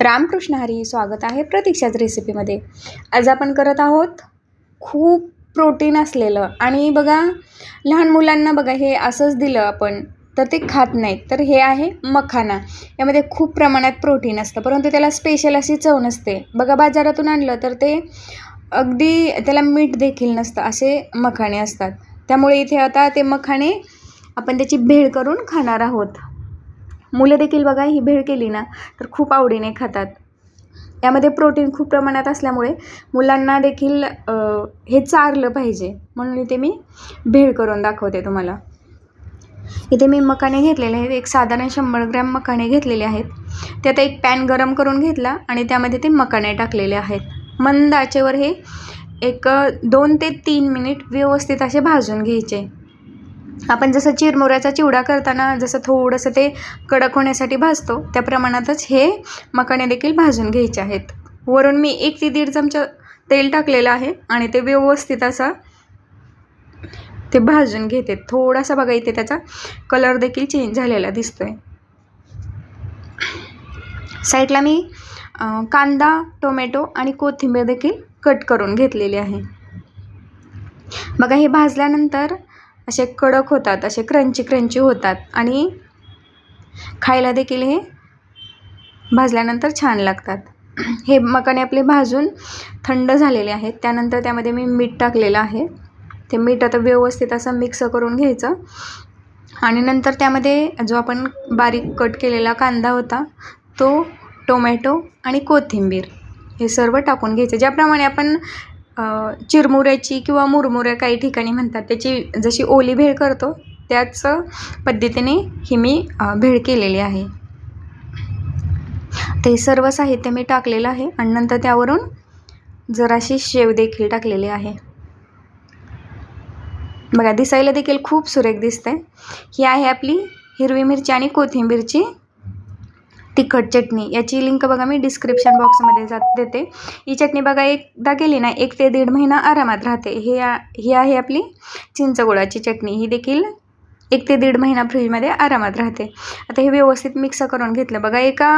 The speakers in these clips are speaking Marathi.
रामकृष्ण हरी स्वागत आहे प्रतीक्षाच रेसिपीमध्ये आज आपण करत आहोत खूप प्रोटीन असलेलं. आणि बघा लहान मुलांना बघा हे असंच दिलं आपण तर ते खात नाहीत. तर हे आहे मखाना. यामध्ये खूप प्रमाणात प्रोटीन असतं परंतु त्याला स्पेशल अशी चव नसते. बघा बाजारातून आणलं तर ते अगदी त्याला मीठ देखील नसतं असे मखाणे असतात. त्यामुळे इथे आता ते मखाणे आपण त्याची भेळ करून खाणार आहोत. मुलं देखील बघा ही भेळ केली ना तर खूप आवडीने खातात. यामध्ये प्रोटीन खूप प्रमाणात असल्यामुळे मुलांना देखील हे चारलं पाहिजे. म्हणून इथे मी भेळ करून दाखवते तुम्हाला. इथे मी मकाने घेतलेले आहेत. एक साधारण शंभर ग्रॅम मकाने घेतलेले आहेत. त्यात एक पॅन गरम करून घेतला आणि त्यामध्ये ते मकाने टाकलेले आहेत. मंद आचेवर हे एक दोन ते तीन मिनिट व्यवस्थित असे भाजून घ्यायचे. आपण जसं चिरमुऱ्याचा चिवडा करताना जसं थोडंसं ते कडक होण्यासाठी भाजतो त्या प्रमाणातच हे मकाने देखील भाजून घ्यायचे आहेत. वरून मी एक ते दीड चमचा तेल टाकलेलं आहे आणि ते व्यवस्थित असा ते भाजून घेते. थोडासा बघा इथे त्याचा कलर देखील चेंज झालेला दिसतोय. साईडला मी कांदा टोमॅटो आणि कोथिंबीर देखील कट करून घेतलेली आहे. बघा हे भाजल्यानंतर असे कडक होतात असे क्रंची क्रंची होतात. आणि खायला देखील हे भाजल्यानंतर छान लागतात. हे मकाने आपले भाजून थंड झालेले आहेत. त्यानंतर त्यामध्ये मी मीठ टाकलेलं आहे. ते मीठ आता व्यवस्थित असं मिक्स करून घ्यायचं. आणि नंतर त्यामध्ये जो आपण बारीक कट केलेला कांदा होता तो टोमॅटो आणि कोथिंबीर हे सर्व टाकून घ्यायचं. ज्याप्रमाणे आपण चिरमुऱ्याची किंवा मुरमुऱ्या काही ठिकाणी म्हणतात. त्याची जशी ओली भेळ करतो त्याच पद्धतीने ही मी भेळ केलेली आहे. ते सर्व साहित्य मी टाकलेलं आहे आणि नंतर त्यावरून जराशी शेव देखील टाकलेली आहे. बघा दिसायला देखील खूप सुरेख दिसते ही आहे आपली हिरवी मिरची आणि कोथिंबीरची तिखट चटणी याची लिंक बघा मी डिस्क्रिप्शन बॉक्समध्ये जात देते. ही चटणी बघा एकदा केली ना एक ते दीड महिना आरामात राहते. हे ही आहे आपली चिंचगुळाची चटणी. ही देखील एक ते दीड महिना फ्रीजमध्ये आरामात राहते. आता हे व्यवस्थित मिक्स करून घेतलं. बघा एका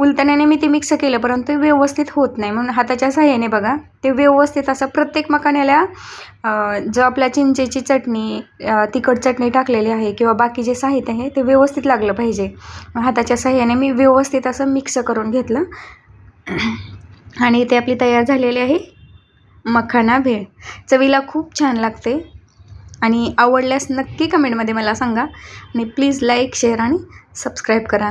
उलटण्याने मी ते मिक्स केलं परंतु व्यवस्थित होत नाही. म्हणून हाताच्या सहाय्याने बघा ते व्यवस्थित असं प्रत्येक मकाण्याला जो आपल्या चिंचेची चटणी तिखट चटणी टाकलेली आहे किंवा बाकी जे साहित्य आहे ते व्यवस्थित लागलं पाहिजे. हाताच्या सहाय्याने मी व्यवस्थित असं मिक्स करून घेतलं. आणि ते आपली तयार झालेली आहे मखाना भेळ. चवीला खूप छान लागते. आणि आवडल्यास नक्की कमेंटमध्ये मला सांगा. आणि प्लीज लाईक शेअर आणि सबस्क्राईब करा.